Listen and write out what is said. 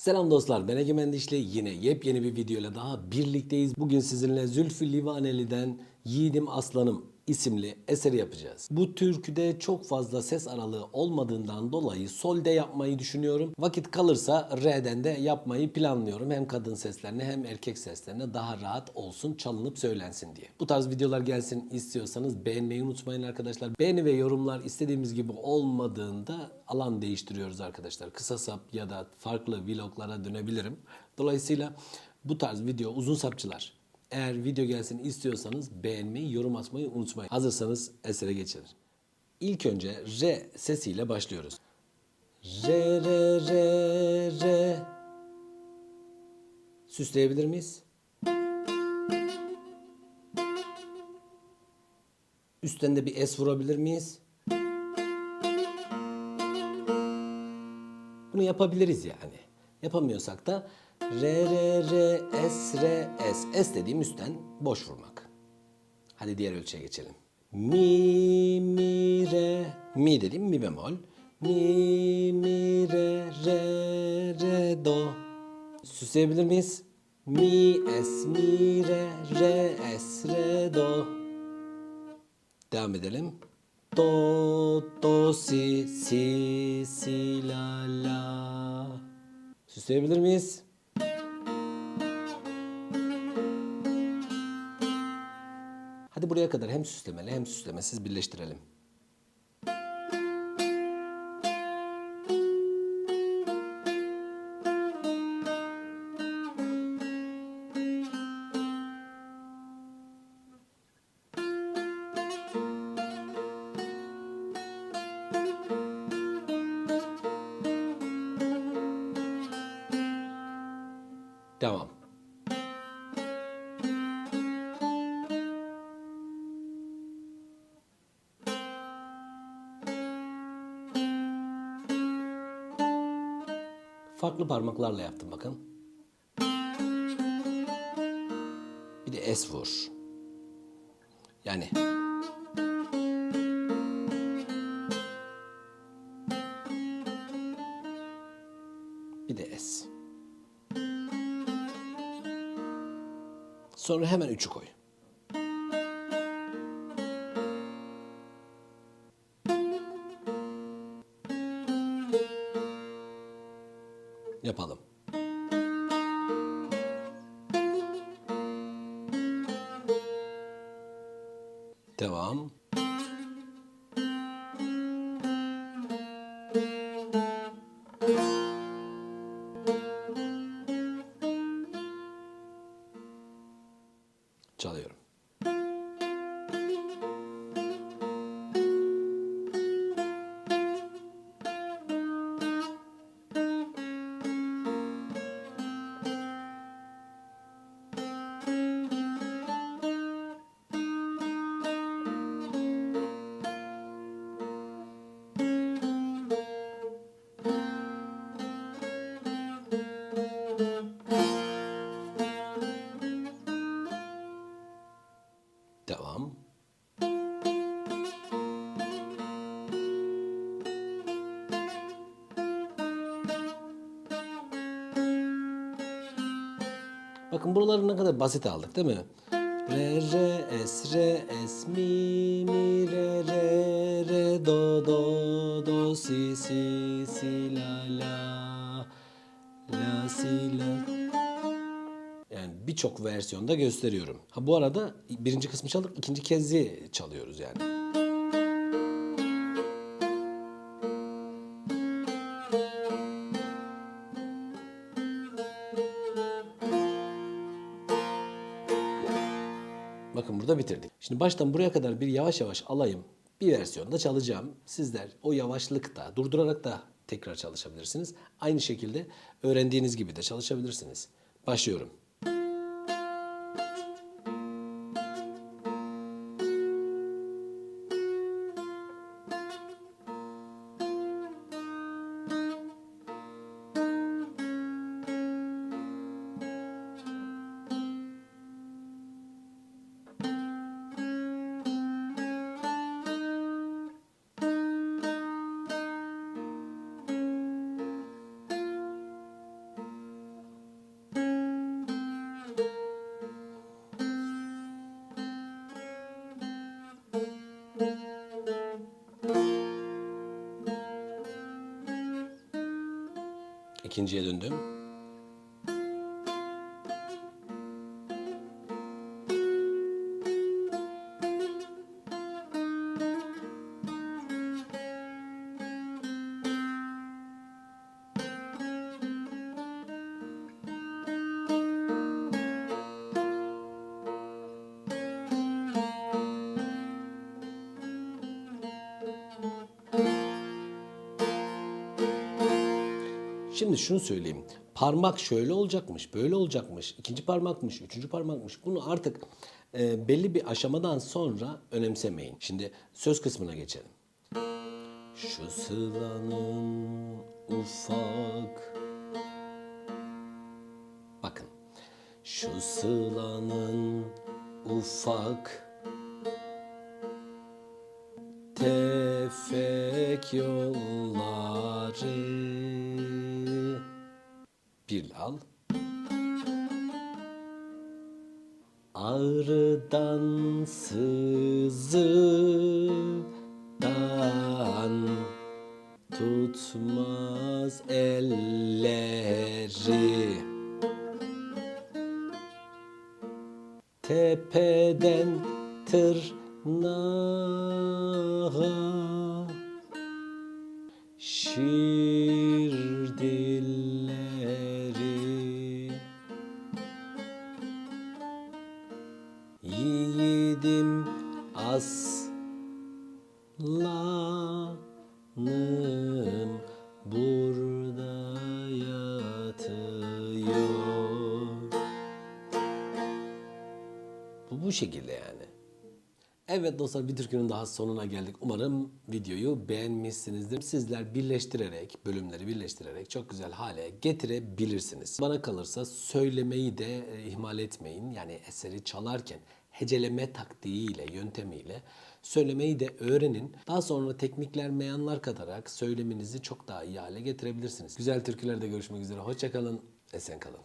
Selam dostlar ben Egemen Dişli yine yepyeni bir videoyla daha birlikteyiz. Bugün sizinle Zülfü Livaneli'den Yiğidim Aslanım isimli eseri yapacağız. Bu türküde çok fazla ses aralığı olmadığından dolayı solde yapmayı düşünüyorum. Vakit kalırsa re'den de yapmayı planlıyorum. Hem kadın seslerine hem erkek seslerine daha rahat olsun çalınıp söylensin diye. Bu tarz videolar gelsin istiyorsanız beğenmeyi unutmayın arkadaşlar. Beğeni ve yorumlar istediğimiz gibi olmadığında alan değiştiriyoruz arkadaşlar. Kısa sap ya da farklı vloglara dönebilirim. Dolayısıyla bu tarz video uzun sapçılar eğer video gelsin istiyorsanız beğenmeyi, yorum atmayı unutmayın. Hazırsanız esere geçelim. İlk önce R sesiyle başlıyoruz. R, re, re, re. Süsleyebilir miyiz? Üstten de bir S vurabilir miyiz? Bunu yapabiliriz yani. Yapamıyorsak da re re re s re s s dediğim üstten boş vurmak. Hadi diğer ölçüye geçelim. Mi mi re mi dediğim mi bemol. Mi mi re re re do. Süsleyebilir miyiz? Mi es mi re re es re do. Devam edelim. Do, do, si, si, si, la, la. Süsleyebilir miyiz? Buraya kadar hem süslemeli hem süslemesiz birleştirelim. Devam. Farklı parmaklarla yaptım bakın. Bir de es vur. Yani bir de es. Sonra hemen üçü koy. Yapalım. Devam. Bakın buraları ne kadar basit aldık değil mi? Re re es re es mi mi re re re do do do si si si la la la si la birçok versiyonda gösteriyorum. Ha bu arada birinci kısmı çaldık, ikinci kezi çalıyoruz yani. Bakın burada bitirdik. Şimdi baştan buraya kadar bir yavaş yavaş alayım. Bir versiyonda çalacağım. Sizler o yavaşlıkta durdurarak da tekrar çalışabilirsiniz. Aynı şekilde öğrendiğiniz gibi de çalışabilirsiniz. Başlıyorum. İkinciye döndüm. Şimdi şunu söyleyeyim. Parmak şöyle olacakmış, böyle olacakmış, ikinci parmakmış, üçüncü parmakmış. Bunu artık e, belli bir aşamadan sonra önemsemeyin. Şimdi söz kısmına geçelim. Şu sılanın ufak Bakın. Şu sılanın ufak tefek yolları bir al Ağrıdan sızıdan tutmaz elleri. Tepeden tırnağa Şiir aslanım burada yatıyor Bu bu şekilde yani. Evet dostlar bir türkünün daha sonuna geldik. Umarım videoyu beğenmişsinizdir. Sizler birleştirerek, bölümleri birleştirerek çok güzel hale getirebilirsiniz. Bana kalırsa söylemeyi de e, ihmal etmeyin. Yani eseri çalarken heceleme taktiğiyle, yöntemiyle söylemeyi de öğrenin. Daha sonra teknikler, meyanlar katarak söyleminizi çok daha iyi hale getirebilirsiniz. Güzel türkülerde görüşmek üzere. Hoşçakalın, esen kalın.